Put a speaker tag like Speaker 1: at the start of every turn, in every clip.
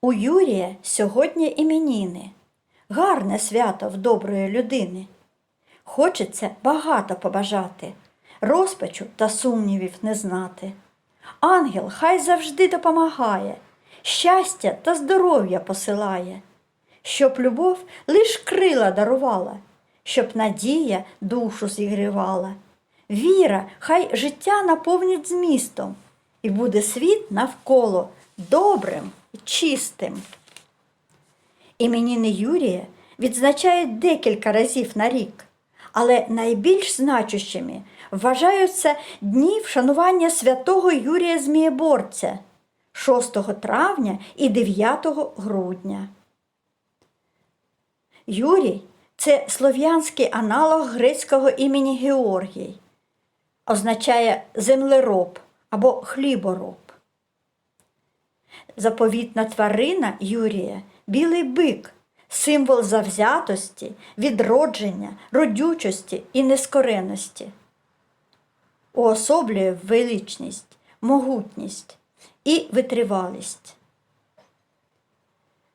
Speaker 1: У Юрія сьогодні іменіни, гарне свято в доброї людини. Хочеться багато побажати, розпачу та сумнівів не знати. Ангел хай завжди допомагає, щастя та здоров'я посилає, щоб любов лиш крила дарувала, щоб надія душу зігрівала. Віра, хай життя наповнить змістом, і буде світ навколо добрим і чистим. Іменіни Юрія відзначають декілька разів на рік, але найбільш значущими вважаються дні вшанування святого Юрія Змієборця 6 травня і 9 грудня. Юрій це слов'янський аналог грецького імені Георгій, означає землероб або хлібороб. Заповітна тварина Юрія білий бик, символ завзятості, відродження, родючості і нескореності. Уособлює величність, могутність і витривалість.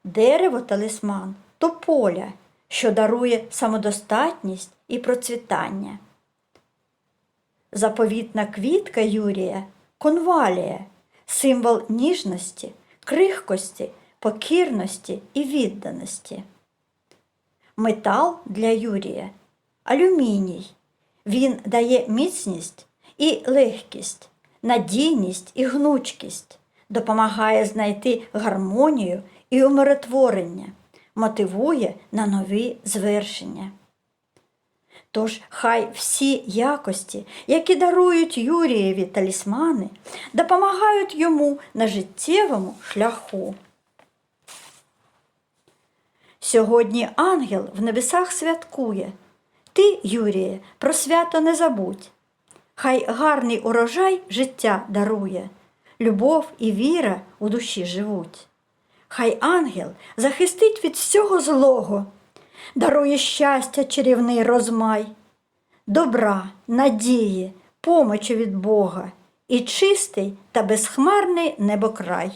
Speaker 1: Дерево талісман тополя, що дарує самодостатність і процвітання. Заповітна квітка Юрія конвалія, символ ніжності, крихкості, покірності і відданості. Метал для Юрія алюміній. Він дає міцність і легкість, надійність і гнучкість, допомагає знайти гармонію і умиротворення, мотивує на нові звершення. Тож хай всі якості, які дарують Юрієві талісмани, допомагають йому на життєвому шляху. Сьогодні ангел в небесах святкує. Ти, Юріє, про свято не забудь. Хай гарний урожай життя дарує, любов і віра у душі живуть. Хай ангел захистить від всього злого, дарує щастя чарівний розмай, добра, надії, помочі від Бога і чистий та безхмарний небокрай.